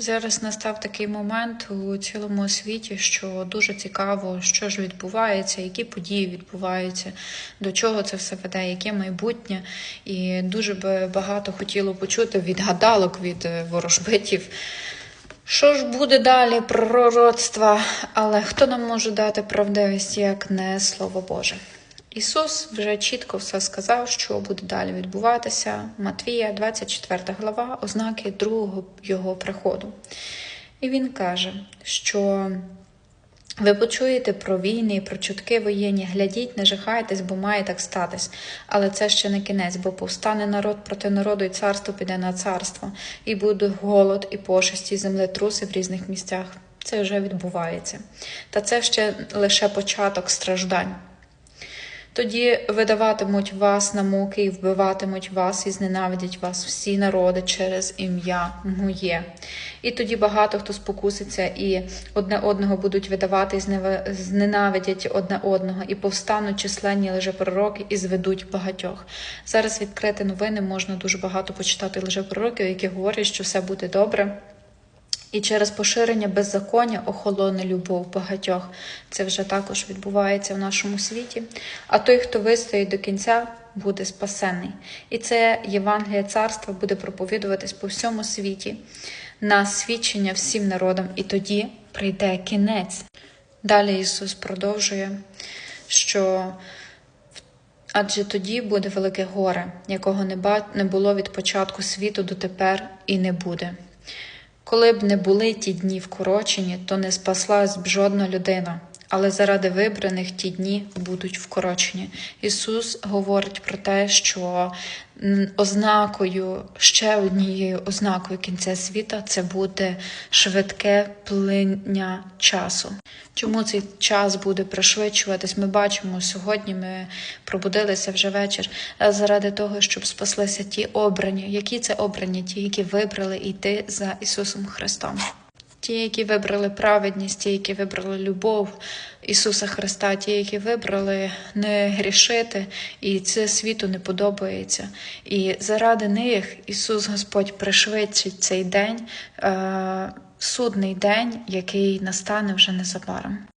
Зараз настав такий момент у цілому світі, що дуже цікаво, що ж відбувається, які події відбуваються, до чого це все веде, яке майбутнє. І дуже би багато хотіло почути від гадалок, від е, ворожбитів. Що ж буде далі пророцтва, але хто нам може дати правдивість, як не Слово Боже? Ісус вже чітко все сказав, що буде далі відбуватися. Матвія, 24 глава, ознаки другого його приходу. І він каже, що ви почуєте про війни про чутки воєнні. Глядіть, не жахайтесь, бо має так статись. Але це ще не кінець, бо повстане народ проти народу, і царство піде на царство, і буде голод, і пошесті, землетруси в різних місцях. Це вже відбувається. Та це ще лише початок страждань. Тоді видаватимуть вас на муки і вбиватимуть вас, і зненавидять вас всі народи через ім'я моє. І тоді багато хто спокуситься, і одне одного будуть видавати, і зненавидять одне одного, і повстануть численні лжепророки і зведуть багатьох. Зараз відкрити новини можна дуже багато почитати лжепророків, які говорять, що все буде добре. І через поширення беззаконня охолоне любов багатьох. Це вже також відбувається в нашому світі. А той, хто вистоїть до кінця, буде спасений. І це Євангеліє царства буде проповідуватись по всьому світі на свідчення всім народам, і тоді прийде кінець. Далі Ісус продовжує, що Адже тоді буде велике горе, якого не було від початку світу дотепер і не буде. Коли б не були ті дні вкорочені, то не спаслась б жодна людина, але заради вибраних ті дні будуть вкорочені. Ісус говорить про те, що ознакою, ще однією ознакою кінця світа це буде швидке плиня часу. Чому цей час буде пришвидшуватись? Ми бачимо сьогодні. Ми пробудилися вже вечір а заради того, щоб спаслися ті обрані. Які це обрані? Ті, які вибрали йти за Ісусом Христом. Ті, які вибрали праведність, ті, які вибрали любов Ісуса Христа, ті, які вибрали не грішити, і це світу не подобається. І заради них Ісус Господь пришвидшить цей день, е, судний день, який настане вже незабаром.